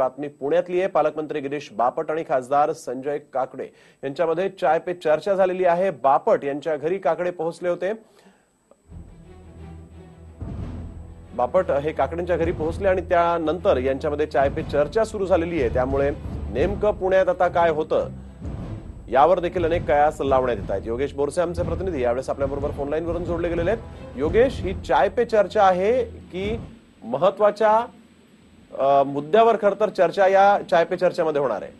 बातमी पुण्यातली आहे. पालकमंत्री गिरीश बापट आणि खासदार संजय काकडे यांच्यामध्ये चाय पे चर्चा झालेली आहे. बापट यांच्या घरी काकडे पोहोचले होते. बापट हे काकडेंच्या घरी पोहोचले आणि त्यानंतर यांच्यामध्ये चाय पे चर्चा सुरू झालेली आहे. त्यामुळे नेमकं पुण्यात आता काय होतं यावर देखील अनेक कयास लावण्यात येत आहेत. योगेश बोरसे आमचे प्रतिनिधी. यावेळेस आपल्याबरोबर फोनलाईन वरून जोडले गेलेले आहेत. योगेश ही चाय पे चर्चा आहे की महत्त्वाच्या मुद्द्यावर खर तर चर्चा या चाय पे चर्चेमध्ये होणार आहे.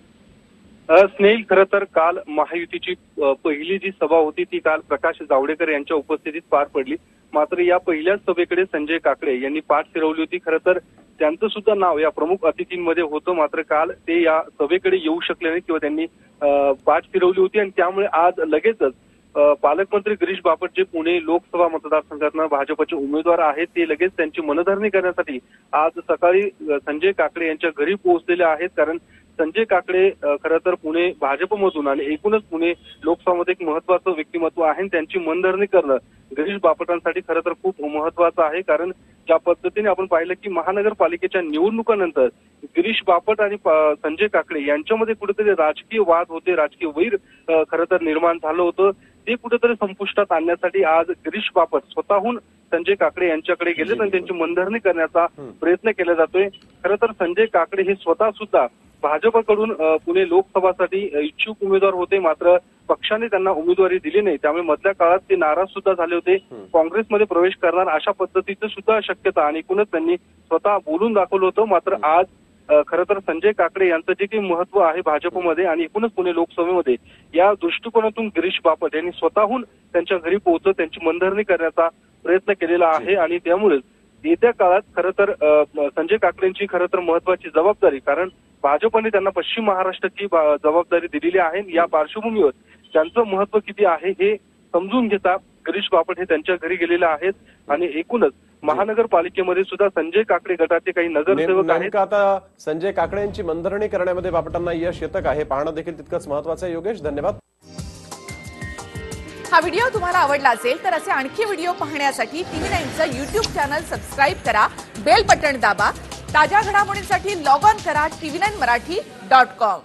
स्नेही स्नेहिल खरं तर काल महायुतीची पहिली जी सभा होती ती काल प्रकाश जावडेकर यांच्या उपस्थितीत पार पडली. मात्र या पहिल्याच सभेकडे संजय काकडे यांनी पाठ फिरवली होती. खरं तर त्यांचं सुद्धा नाव या प्रमुख अतिथींमध्ये होतं. मात्र काल ते या सभेकडे येऊ शकले नाही किंवा त्यांनी पाठ फिरवली होती आणि त्यामुळे आज लगेचच पालकमंत्री गिरीश बापट जे पुणे लोकसभा मतदारसंघातनं भाजपचे उमेदवार आहेत ते लगेच त्यांची मनधरणी करण्यासाठी आज सकाळी संजय काकडे यांच्या घरी पोहोचलेले आहेत. कारण संजय काकडे खरं तर पुणे भाजपमधून आणि एकूणच पुणे लोकसभामध्ये एक महत्वाचं व्यक्तिमत्व आहे त्यांची मनधरणी करणं गिरीश बापटांसाठी खरं तर खूप महत्वाचं आहे. कारण ज्या पद्धतीने आपण पाहिलं की महानगरपालिकेच्या निवडणुकानंतर गिरीश बापट आणि संजय काकडे यांच्यामध्ये कुठेतरी राजकीय वाद होते राजकीय वैर खरं तर निर्माण झालं होतं. ते कुठेतरी संपुष्टात आणण्यासाठी आज गिरीश बापट स्वतःहून संजय काकडे यांच्याकडे गेलेत आणि त्यांची मनधरणी करण्याचा प्रयत्न केला जातोय. खरं तर संजय काकडे हे स्वतः सुद्धा भाजपकडून पुणे लोकसभासाठी इच्छुक उमेदवार होते. मात्र पक्षाने त्यांना उमेदवारी दिली नाही. त्यामुळे मधल्या काळात ते नाराज सुद्धा झाले होते. काँग्रेसमध्ये प्रवेश करणार अशा पद्धतीचं सुद्धा शक्यता आणि एकूणच त्यांनी स्वतः बोलून दाखवलं होतं. मात्र आज खरं तर संजय काकडे यांचं जे काही महत्त्व आहे भाजपमध्ये आणि एकूणच पुणे लोकसभेमध्ये या दृष्टिकोनातून गिरीश बापट यांनी स्वतःहून त्यांच्या घरी पोहोचत त्यांची मनधरणी करण्याचा प्रयत्न केलेला आहे आणि त्यामुळेच येत्या काळात खरं तर संजय काकडेंची खरं तर महत्वाची जबाबदारी कारण भाजपने त्यांना पश्चिम महाराष्ट्राची जबाबदारी दिलेली आहे या पार्श्वभूमीवर त्यांचं महत्त्व किती आहे हे समजून घेता गिरीश बापट हे त्यांच्या घरी गेलेले आहेत आणि एकूणच महानगरपालिकेमध्ये सुद्धा संजय काकडे गटाचे काही नगरसेवक आहेत. आता संजय काकडे यांची मनधरणी करण्यामध्ये बापटांना यश येतं का? हे पाहणं देखील तितकंच महत्वाचं आहे. योगेश धन्यवाद. हा व्हिडिओ तुम्हाला आवडला असेल तर असे आणखी व्हिडिओ पाहण्यासाठी टीव्ही नाईनचं युट्यूब चॅनल सबस्क्राईब करा बेल बटण दाबा ताज्या घडामोडींसाठी लॉग ऑन करा TV nine Marathi dot com.